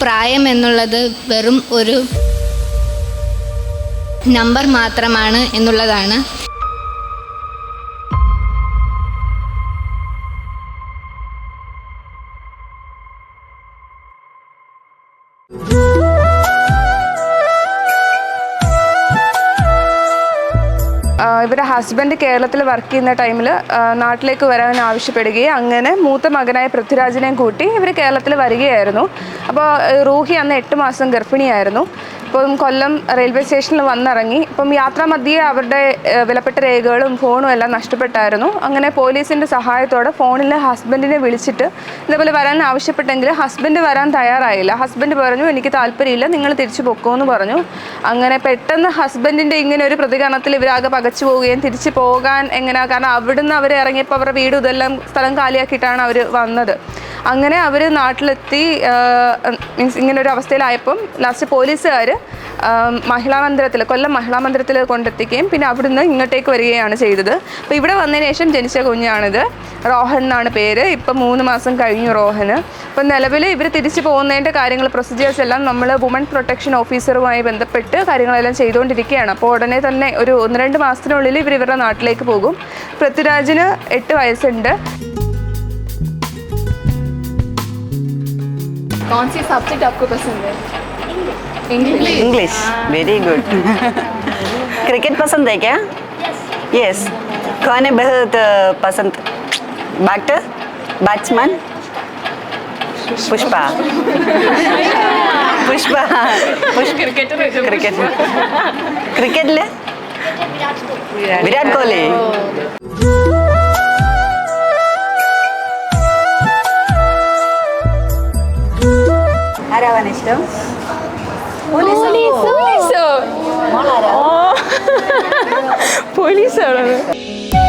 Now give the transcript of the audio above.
പ്രായം എന്നുള്ളത് വെറും ഒരു നമ്പർ മാത്രമാണ് എന്നുള്ളതാണ്. ഇവരുടെ ഹസ്ബൻഡ് കേരളത്തിൽ വർക്ക് ചെയ്യുന്ന ടൈമിൽ നാട്ടിലേക്ക് വരാൻ ആവശ്യപ്പെടുകയും അങ്ങനെ മൂത്ത മകനായ പൃഥ്വിരാജിനെയും കൂട്ടി ഇവർ കേരളത്തിൽ വരികയായിരുന്നു. അപ്പോൾ റൂഹി അന്ന് എട്ട് മാസം ഗർഭിണിയായിരുന്നു. ഇപ്പം കൊല്ലം റെയിൽവേ സ്റ്റേഷനിൽ വന്നിറങ്ങി. ഇപ്പം യാത്രാ മധ്യേ അവരുടെ വിലപ്പെട്ട രേഖകളും ഫോണും എല്ലാം നഷ്ടപ്പെട്ടായിരുന്നു. അങ്ങനെ പോലീസിന്റെ സഹായത്തോടെ ഫോണിൽ ഹസ്ബൻഡിനെ വിളിച്ചിട്ട് ഇതേപോലെ വരാൻ ആവശ്യപ്പെട്ടെങ്കിൽ ഹസ്ബൻഡ് വരാൻ തയ്യാറായില്ല. ഹസ്ബൻഡ് പറഞ്ഞു എനിക്ക് താല്പര്യമില്ല നിങ്ങൾ തിരിച്ചു പൊക്കോന്ന് പറഞ്ഞു. അങ്ങനെ പെട്ടെന്ന് ഹസ്ബൻഡിന്റെ ഇങ്ങനെ ഒരു പ്രതികരണത്തിൽ ഇവരാകെ പകച്ചു പോവുകയും തിരിച്ചു പോകാൻ എങ്ങനെയാണ് കാരണം അവിടുന്ന് അവർ ഇറങ്ങിയപ്പോൾ അവരുടെ വീടും ഇതെല്ലാം സ്ഥലം കാലിയാക്കിയിട്ടാണ് അവർ വന്നത്. അങ്ങനെ അവർ നാട്ടിലെത്തി മീൻസ് ഇങ്ങനെ ഒരു അവസ്ഥയിലായപ്പം ലാസ്റ്റ് പോലീസുകാർ മഹിളാ മന്ദിരത്തിൽ കൊല്ലം മഹിളാ മന്ദിരത്തിൽ കൊണ്ടെത്തിക്കുകയും പിന്നെ അവിടുന്ന് ഇങ്ങോട്ടേക്ക് വരികയാണ് ചെയ്തത്. അപ്പോൾ ഇവിടെ വന്നതിന് ശേഷം ജനിച്ച കുഞ്ഞാണിത്. റോഹൻ എന്നാണ് പേര്. ഇപ്പം മൂന്ന് മാസം കഴിഞ്ഞു റോഹന്. ഇപ്പം നിലവിൽ ഇവർ തിരിച്ചു പോകുന്നതിന്റെ കാര്യങ്ങൾ പ്രൊസീജിയേഴ്സ് എല്ലാം നമ്മൾ വുമൺ പ്രൊട്ടക്ഷൻ ഓഫീസറുമായി ബന്ധപ്പെട്ട് കാര്യങ്ങളെല്ലാം ചെയ്തുകൊണ്ടിരിക്കുകയാണ്. അപ്പോൾ ഉടനെ തന്നെ ഒരു ഒന്ന് രണ്ട് മാസത്തിനുള്ളിൽ ഇവർ ഇവരുടെ നാട്ടിലേക്ക് പോകും. പൃഥ്വിരാജിന് എട്ട് വയസ്സുണ്ട്. कौन सी सब्जेक्ट आपको पसंद है? English English very good cricket पसंद है क्या? यस कौन है बहुत पसंद? बैटर बैट्समैन पुष्पा पुष्पा पुष्प क्रिकेट क्रिकेट क्रिकेट ले? विराट कोहली. ആരാവാൻ ഇഷ്ടം? പോലീസാണ്?